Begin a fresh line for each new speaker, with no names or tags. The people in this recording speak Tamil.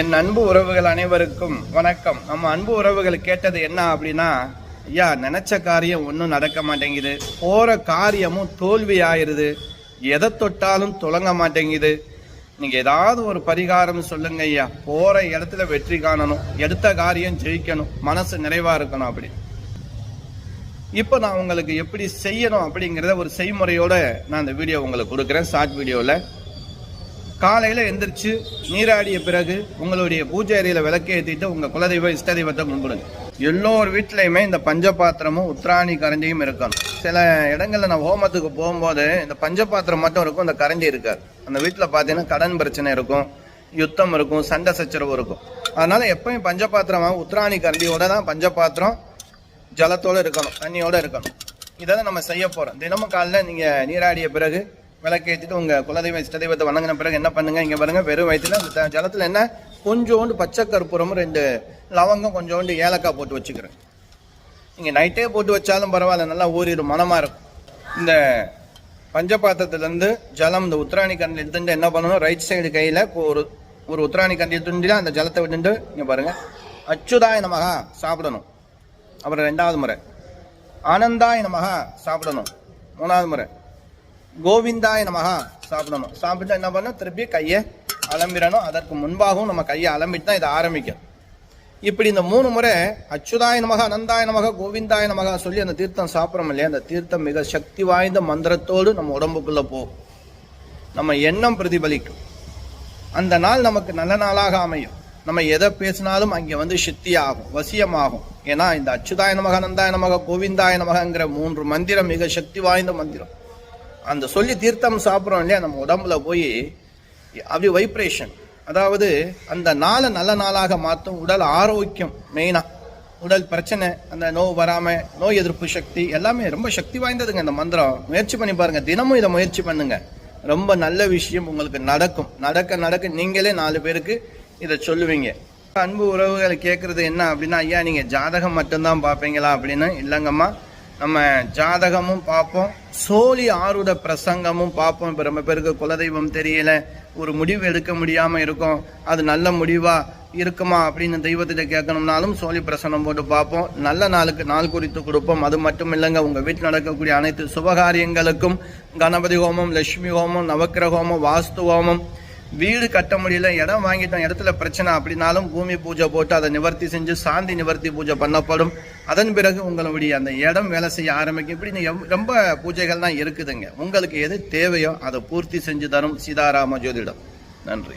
என் அன்பு உறவுகள் அனைவருக்கும் வணக்கம். நம்ம அன்பு உறவுகள் கேட்டது என்ன அப்படின்னா ஐயா நினைச்ச காரியம் ஒன்றும் நடக்க மாட்டேங்குது. போகிற காரியமும் தோல்வி ஆயிடுது எதை தொட்டாலும் தொடங்க மாட்டேங்குது. நீங்கள் ஏதாவது ஒரு பரிகாரம் சொல்லுங்க ஐயா. போகிற இடத்துல வெற்றி காணணும். எடுத்த காரியம் ஜெயிக்கணும். மனசு நிறைவாக இருக்கணும் அப்படி. இப்போ நான் உங்களுக்கு எப்படி செய்யணும் அப்படிங்கிறத ஒரு செய்முறையோட நான் இந்த வீடியோ உங்களுக்கு கொடுக்குறேன். ஷார்ட் வீடியோவில் காலையில் எந்திரிச்சு நீராடிய பிறகு உங்களுடைய பூஜை அறையில் விளக்கேற்றிட்டு உங்கள் குலதெய்வ இஷ்ட தெய்வத்தை கும்பிடுங்க. எல்லோர் வீட்லேயுமே இந்த பஞ்சபாத்திரமும் உத்ராணி கரண்டியும் இருக்கணும். சில இடங்களில் நான் ஹோமத்துக்கு போகும்போது இந்த பஞ்சபாத்திரம் மட்டும் இருக்கும் இந்த கரண்டி இருக்காது. அந்த வீட்டில் பார்த்தீங்கன்னா கடன் பிரச்சனை இருக்கும் யுத்தம் இருக்கும் சண்டை சச்சரவு இருக்கும். அதனால் எப்பயும் பஞ்சபாத்திரமாக உத்ராணி கரண்டியோட தான் பஞ்சபாத்திரம் ஜலத்தோடு இருக்கணும் தண்ணியோடு இருக்கணும். இதை தான் நம்ம செய்ய போகிறோம் தினமும் காலையில் நீங்கள் நீராடிய பிறகு விளக்கேற்றிட்டு உங்கள் குலதெய்வ இஷ்டதெய்வத்தை வணங்கின பிறகு என்ன பண்ணுங்க? இங்கே பாருங்கள் வெறும் வயிற்றுல அந்த ஜலத்தில் என்ன? கொஞ்சோண்டு பச்சை கற்பூரமும் ரெண்டு லவங்கம் கொஞ்சோண்டு ஏலக்காய் போட்டு வச்சுக்கிறேன். நீங்கள் நைட்டே போட்டு வச்சாலும் பரவாயில்ல நல்லா ஊறிடும் மனமாக இருக்கும். இந்த பஞ்சபாத்திரத்துலேருந்து ஜலம் இந்த உத்ராணி கண்ணில் எடுத்துட்டு என்ன பண்ணணும்? ரைட் சைடு கையில் ஒரு ஒரு உத்ராணி கண்ணில் எடுத்துட்டு அந்த ஜலத்தை விட்டுட்டு இங்கே பாருங்கள் அச்சுதாய நமகா சாப்பிடணும். அப்புறம் ரெண்டாவது முறை. ஆனந்தாய நமகா சாப்பிடணும். மூணாவது முறை. கோவிந்தாய நமகா சாப்பிடணும். சாப்பிட்டு என்ன பண்ணணும்? திருப்பி கையை அலம்பிடணும். அதற்கு முன்பாகவும் நம்ம கையை அலம்பிட்டு தான் இதை ஆரம்பிக்கும் இப்படி இந்த மூணு முறை அச்சுதாய நமக அனந்தாய நமக கோவிந்தாய நமக சொல்லி அந்த தீர்த்தம் சாப்பிட்றோம் இல்லையா? அந்த தீர்த்தம் மிக சக்தி வாய்ந்த மந்திரத்தோடு நம்ம உடம்புக்குள்ளே போகும். நம்ம எண்ணம் பிரதிபலிக்கும். அந்த நாள் நமக்கு நல்ல நாளாக அமையும். நம்ம எதை பேசினாலும் அங்கே வந்து சித்தி ஆகும் வசியமாகும். ஏன்னா இந்த அச்சுதாய நமக அனந்தாய நமக கோவிந்தாய நமகங்கிற மூன்று மந்திரம் மிக சக்தி வாய்ந்த மந்திரம். அந்த சொல்லி தீர்த்தம் சாப்பிட்றோம் இல்லையா? நம்ம உடம்புல போய் அப்படி வைப்ரேஷன் அதாவது அந்த நாளை நல்ல நாளாக மாற்றும் உடல் ஆரோக்கியம் மெயினாக உடல் பிரச்சனை அந்த நோய் வராமல் நோய் எதிர்ப்பு சக்தி எல்லாமே ரொம்ப சக்தி வாய்ந்ததுங்க இந்த மந்திரம். முயற்சி பண்ணி பாருங்கள் தினமும் இதை முயற்சி பண்ணுங்க. ரொம்ப நல்ல விஷயம் உங்களுக்கு நடக்கும். நடக்க நடக்க நீங்களே நாலு பேருக்கு இதை சொல்லுவீங்க. அன்பு உறவுகளை கேட்குறது என்ன அப்படின்னா ஐயா நீங்கள் ஜாதகம் மட்டும்தான் பார்ப்பீங்களா? அப்படின்னு. இல்லைங்கம்மா. நம்ம ஜாதகமும் பார்ப்போம். சோழி ஆருட பிரசங்கமும் பார்ப்போம். இப்போ ரொம்ப பேருக்கு குலதெய்வம் தெரியல. ஒரு முடிவு எடுக்க முடியாமல் இருக்கும். அது நல்ல முடிவாக இருக்குமா அப்படின்னு தெய்வத்திட்ட கேட்கணும்னாலும் சோழி பிரசனம் போட்டு பார்ப்போம். நல்ல நாளுக்கு நாள் குறித்து கொடுப்போம். அது மட்டும் இல்லைங்க உங்கள் வீட்டில் நடக்கக்கூடிய அனைத்து சுபகாரியங்களுக்கும் கணபதி ஹோமம் லட்சுமி ஹோமம் நவக்கிர ஹோமம் வாஸ்து ஹோமம் வீடு கட்ட முடியல இடம் வாங்கிட்டோம் இடத்துல பிரச்சனை அப்படின்னாலும் பூமி பூஜை போட்டு அதை நிவர்த்தி செஞ்சு சாந்தி நிவர்த்தி பூஜை பண்ணப்படும். அதன் பிறகு உங்களுடைய அந்த இடம் வேலை செய்ய ஆரம்பிக்கும். இப்படி எவ்- ரொம்ப பூஜைகள் தான் இருக்குதுங்க. உங்களுக்கு எது தேவையோ அதை பூர்த்தி செஞ்சு தரும் சீதாராம ஜோதிடம். நன்றி.